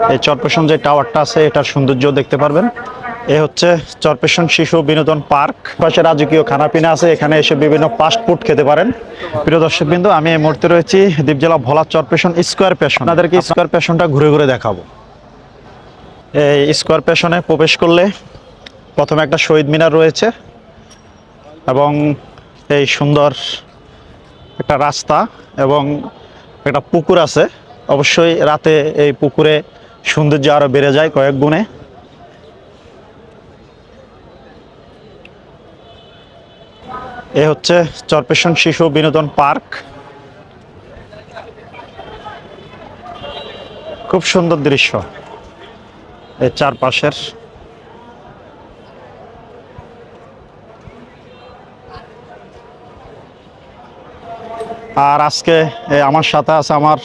এই চরপেশন যে টাওয়ারটা আছে, এটার সৌন্দর্য দেখতে পারবেন। এ হচ্ছে চরপেশন শিশু বিনোদন পার্ক। পাশে রাজকীয় খানাপিনা আছে, এখানে এসে বিভিন্ন ফাস্ট ফুড খেতে পারেন। প্রিয় দর্শক বিন্দু আমি এই মুহূর্তে রয়েছি দ্বীপজেলা ভোলা চরপেশন স্কোয়ার পেশন। আপনাদেরকে স্কোয়ার পেশনটা ঘুরে ঘুরে দেখাবো। এই স্কোয়ার পেশনে প্রবেশ করলে প্রথমে একটা শহীদ মিনার রয়েছে এবং এই সুন্দর একটা রাস্তা এবং একটা পুকুর আছে। অবশ্যই রাতে এই পুকুরে সৌন্দর্য আরও বেড়ে যায় কয়েক গুণে। এ হচ্ছে চরপেশন শিশু বিনোদন পার্ক। খুব সুন্দর দৃশ্য এর চারপাশের। আর আজকে আমার সাথে আছে আমার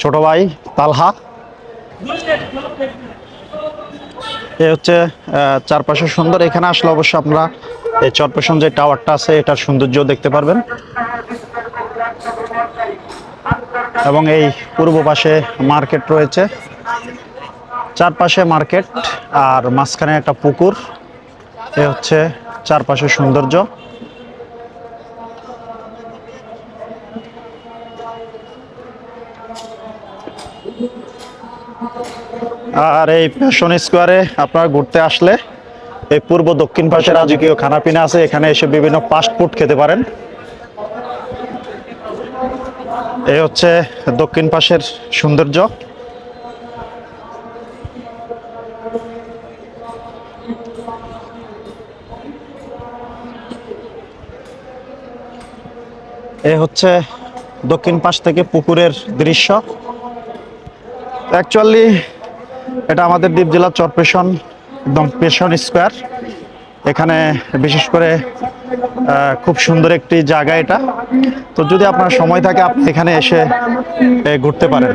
ছোট ভাই তালহা। এ হচ্ছে চারপাশে সুন্দর। এখানে আসলে অবশ্য আপনারা এই চরপেশন যে টাওয়ারটা আছে, এটার সৌন্দর্য দেখতে পারবেন। এবং এই পূর্ব পাশে মার্কেট রয়েছে। চারপাশে মার্কেট আর মাঝখানে একটা পুকুর। এ হচ্ছে চারপাশে সৌন্দর্য। আর এই ফ্যাশন স্কোয়ারে আপনারা ঘুরতে আসলে এই পূর্ব দক্ষিণ পাশে রাজকীয় খানাপিনা আছে, এখানে এসে বিভিন্ন ফাস্ট ফুড খেতে পারেন। এই হচ্ছে দক্ষিণ পাশের সৌন্দর্য। এ হচ্ছে দক্ষিণ পাশ থেকে পুকুরের দৃশ্য। অ্যাকচুয়ালি এটা আমাদের দ্বীপ জেলার চরপেশন একদম পেশন স্কোয়ার। এখানে বিশেষ করে খুব সুন্দর একটি জায়গা এটা। তো যদি আপনার সময় থাকে, আপনি এখানে এসে ঘুরতে পারেন।